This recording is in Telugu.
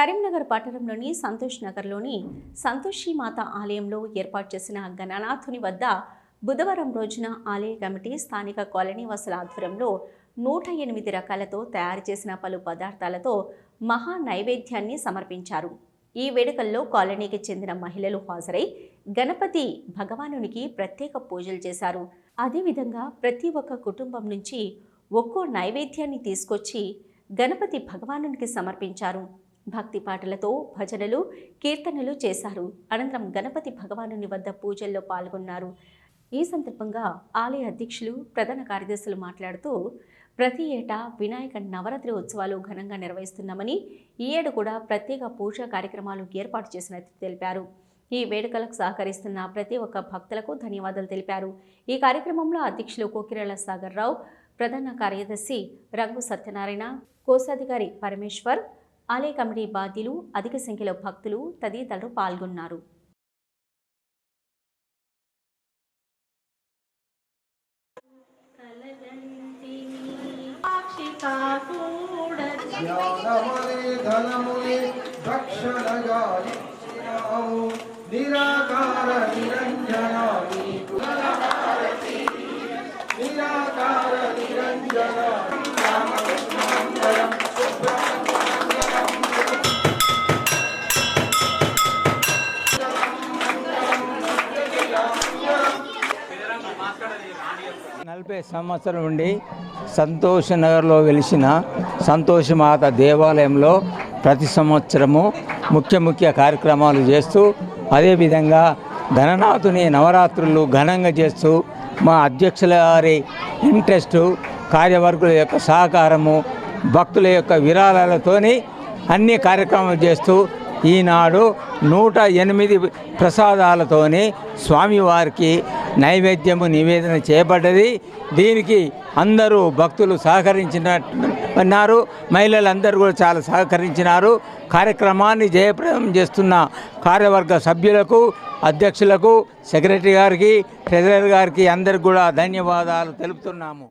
కరీంనగర్ పట్టణంలోని సంతోష్ నగర్లోని సంతోషి మాత ఆలయంలో ఏర్పాటు చేసిన గణనాథుని వద్ద బుధవారం రోజున ఆలయ కమిటీ స్థానిక కాలనీ వాసుల ఆధ్వర్యంలో నూట ఎనిమిది రకాలతో తయారు చేసిన పలు పదార్థాలతో మహా నైవేద్యాన్ని సమర్పించారు. ఈ వేడుకల్లో కాలనీకి చెందిన మహిళలు హాజరై గణపతి భగవానునికి ప్రత్యేక పూజలు చేశారు. అదేవిధంగా ప్రతి ఒక్క కుటుంబం నుంచి ఒక్కో నైవేద్యాన్ని తీసుకొచ్చి గణపతి భగవానునికి సమర్పించారు. భక్తి పాటలతో భజనలు కీర్తనలు చేశారు. అనంతరం గణపతి భగవానుని వద్ద పూజల్లో పాల్గొన్నారు. ఈ సందర్భంగా ఆలయ అధ్యక్షులు ప్రధాన కార్యదర్శులు మాట్లాడుతూ ప్రతి ఏటా వినాయక నవరాత్రి ఉత్సవాలు ఘనంగా నిర్వహిస్తున్నామని ఈ ఏడు కూడా ప్రత్యేక పూజా కార్యక్రమాలు ఏర్పాటు చేసినట్లు తెలిపారు. ఈ వేడుకలకు సహకరిస్తున్న ప్రతి ఒక్క భక్తులకు ధన్యవాదాలు తెలిపారు. ఈ కార్యక్రమంలో అధ్యక్షులు కోకిరాల సాగర్ రావు ప్రధాన కార్యదర్శి రంగు సత్యనారాయణ కోశాధికారి పరమేశ్వర్ ఆలయ కమిటీ బాధ్యులు అధిక సంఖ్యలో భక్తులు తదితరులు పాల్గొన్నారు. ధనములే నలభై సంవత్సరం నుండి సంతోష నగర్లో వెలిసిన సంతోషమాత దేవాలయంలో ప్రతి సంవత్సరము ముఖ్య ముఖ్య కార్యక్రమాలు చేస్తూ అదేవిధంగా ధననాథుని నవరాత్రులు ఘనంగా చేస్తూ మా అధ్యక్షుల గారి ఇంట్రెస్టు కార్యవర్గుల యొక్క సహకారము భక్తుల యొక్క విరాళాలతోని అన్ని కార్యక్రమాలు చేస్తూ ఈనాడు నూట ఎనిమిది ప్రసాదాలతోని స్వామివారికి నైవేద్యము నివేదన చేయబడ్డది. దీనికి అందరూ భక్తులు సహకరించినారు మహిళలందరూ కూడా చాలా సహకరించినారు. కార్యక్రమాన్ని జయప్రదం చేస్తున్న కార్యవర్గ సభ్యులకు అధ్యక్షులకు సెక్రటరీ గారికి ట్రెజరర్ గారికి అందరికి కూడా ధన్యవాదాలు తెలుపుతున్నాము.